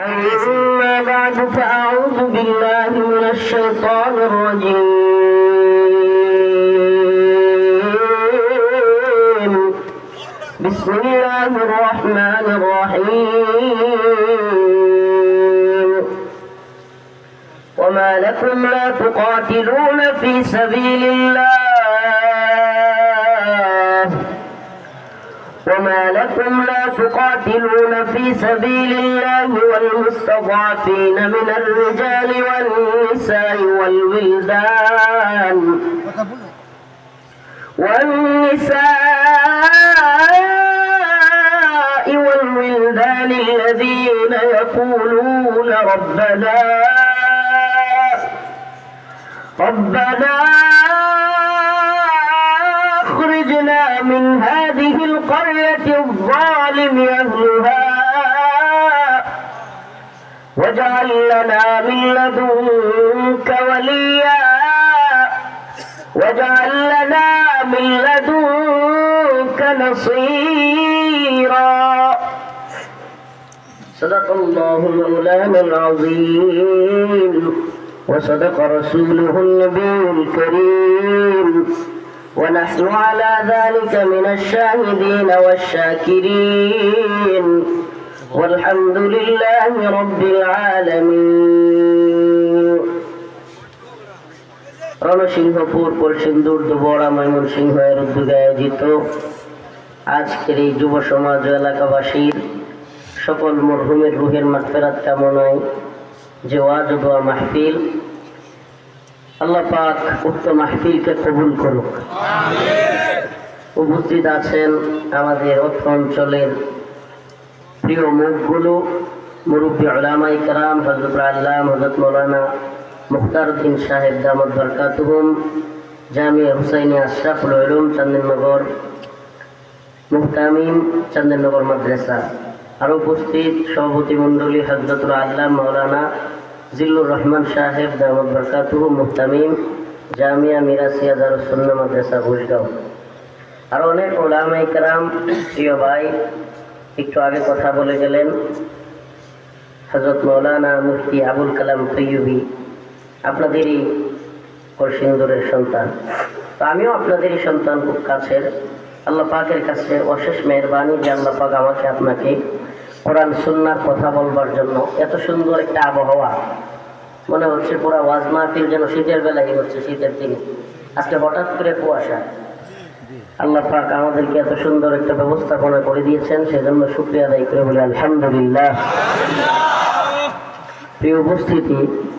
أما بعد فأعوذ بالله من الشيطان الرجيم. بسم الله الرحمن الرحيم. وما لكم لا تقاتلون في سبيل الله. وما لكم لا تقاتلون في سبيل الله والمستضعفين من الرجال والنساء والولدان والنساء والولدان الذين يقولون ربنا ربنا الظالم أهلها واجعل لنا من لدنك وليا واجعل لنا من لدنك نصيرا. صدق الله مولانا العظيم وصدق رسوله النبي الكريم. ونحن على ذلك من الشاهدين والشاكرين والحمد لله رب العالمين রণসিংহপুর পরশিন্দুর দুবড়া ময়মন সিংহ এর উদ্যোগে আয়োজিত আজকের এই যুব সমাজ ও এলাকাবাসীর সকল মরহুমের রুহের মাগফেরাত কামনায় যে ওয়াজ ও দোয়া মাহফিল আল্লাহ পাক কবুল করুক। উপস্থিত আছেন আমাদের অত্র অঞ্চলের প্রিয় মুখগুলো, মুরব্বী ওলামাই কারাম হজরত আল্লাহ হজরত মৌলানা মুখতার উদ্দিন সাহেব দামদ বরকাতুহুম, জামিয়া হুসাইনি আশরাফুল উলুম, চন্দননগর মুহতামিম, চন্দননগর মাদ্রাসা। আর উপস্থিত সভাপতি মণ্ডলী হজরতুল আল্লাহ মৌলানা জিল্লুর রহমান সাহেব দামদ বরকাতুহু, মুহতামিম, জামিয়া মিরাসিয়া দারুসুন্না মাদ্রাসা ঘুষগাঁও আর অনেক ওলামাই কারাম, প্রিয় ভাই, একটু আগে কথা বলে গেলেন। হজরত মৌলানা মুফতি আবুল কালাম তৈয়বী, আপনাদেরই কলসিন্দুরের সন্তান। তো আমিও আপনাদেরই সন্তান খুব কাছের। আল্লাহ পাকের কাছে অশেষ মেহরবানি যে আল্লাহ পাক আমাকে আপনাকে কোরআন সুন্নার কথা বলবার জন্য। এত সুন্দর একটা আবহাওয়া। মনে হচ্ছে পুরা ওয়াজ মাহফিল যেন শীতের বেলায় হচ্ছে শীতের দিনে। আজকে হঠাৎ করে কুয়াশা। আল্লাহ পাক আমাদেরকে এত সুন্দর একটা ব্যবস্থাপনা করে দিয়েছেন, সেজন্য শুক্রিয়া করে বলি, আলহামদুলিল্লাহ। প্রিয় উপস্থিতি